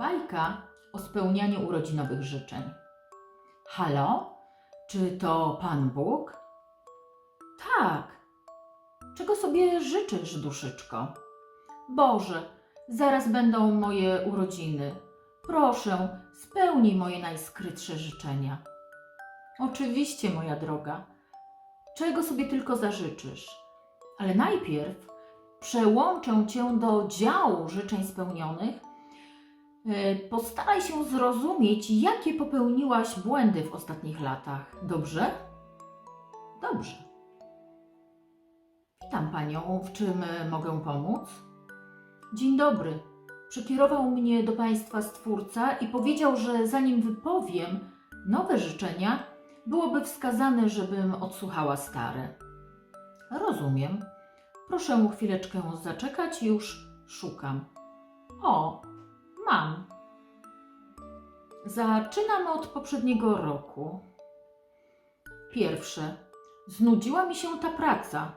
Bajka o spełnianiu urodzinowych życzeń. Halo? Czy to Pan Bóg? Tak. Czego sobie życzysz, duszyczko? Boże, zaraz będą moje urodziny. Proszę, spełnij moje najskrytsze życzenia. Oczywiście, moja droga. Czego sobie tylko zażyczysz. Ale najpierw przełączę cię do działu życzeń spełnionych. E, Postaraj się zrozumieć, jakie popełniłaś błędy w ostatnich latach. Dobrze? Dobrze. Witam panią. W czym e, mogę pomóc? Dzień dobry. Przekierował mnie do państwa stwórca i powiedział, że zanim wypowiem nowe życzenia, byłoby wskazane, żebym odsłuchała stare. Rozumiem. Proszę chwileczkę zaczekać, już szukam. O, mam. Zaczynam od poprzedniego roku. Pierwsze. Znudziła mi się ta praca.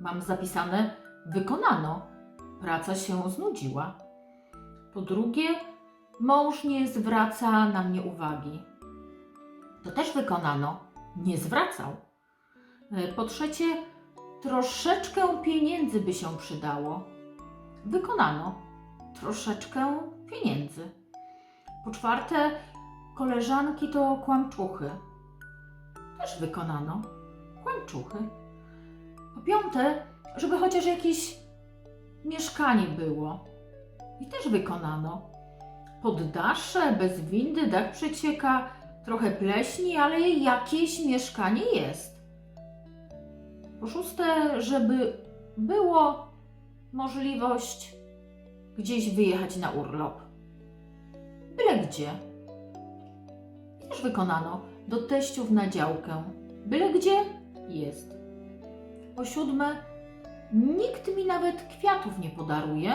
Mam zapisane wykonano. Praca się znudziła. Po drugie, mąż nie zwraca na mnie uwagi. To też wykonano. Nie zwracał. E, Po trzecie, troszeczkę pieniędzy by się przydało. Wykonano. Troszeczkę pieniędzy. Po czwarte, koleżanki to kłamczuchy. Też wykonano. Kłamczuchy. Po piąte, żeby chociaż jakieś mieszkanie było. I też wykonano. Poddasze, bez windy, dach przecieka, trochę pleśni, ale jakieś mieszkanie jest. Po szóste, żeby było możliwość gdzieś wyjechać na urlop. Byle gdzie. I też wykonano do teściów na działkę. Byle gdzie jest. Po siódme, nikt mi nawet kwiatów nie podaruje.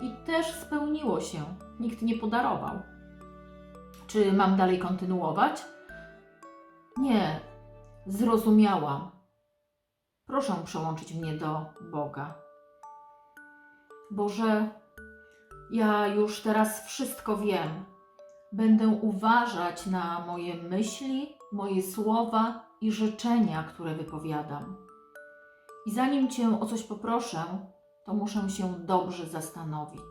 I też spełniło się. Nikt nie podarował. Czy mam dalej kontynuować? Nie, zrozumiałam. Proszę przełączyć mnie do Boga. Boże, ja już teraz wszystko wiem. Będę uważać na moje myśli, moje słowa i życzenia, które wypowiadam. I zanim Cię o coś poproszę, to muszę się dobrze zastanowić.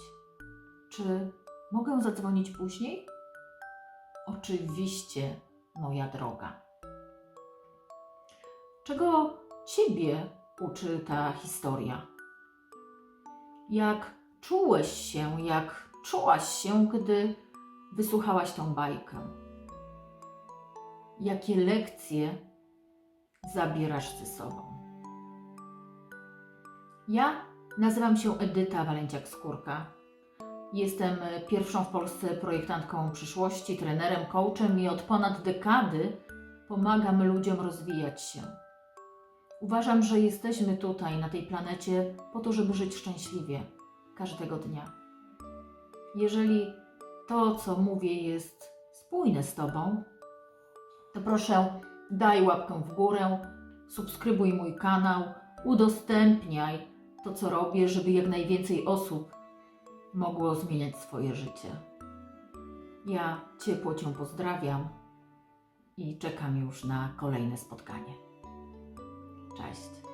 Czy mogę zadzwonić później? Oczywiście, moja droga. Czego Ciebie uczy ta historia? Jak czułeś się, jak czułaś się, gdy wysłuchałaś tą bajkę? Jakie lekcje zabierasz ze sobą? Ja nazywam się Edyta Walenciak-Skórka. Jestem pierwszą w Polsce projektantką przyszłości, trenerem, coachem i od ponad dekady pomagam ludziom rozwijać się. Uważam, że jesteśmy tutaj, na tej planecie, po to, żeby żyć szczęśliwie każdego dnia. Jeżeli to, co mówię, jest spójne z Tobą, to proszę daj łapkę w górę, subskrybuj mój kanał, udostępniaj to, co robię, żeby jak najwięcej osób mogło zmieniać swoje życie. Ja ciepło Cię pozdrawiam i czekam już na kolejne spotkanie. Cześć.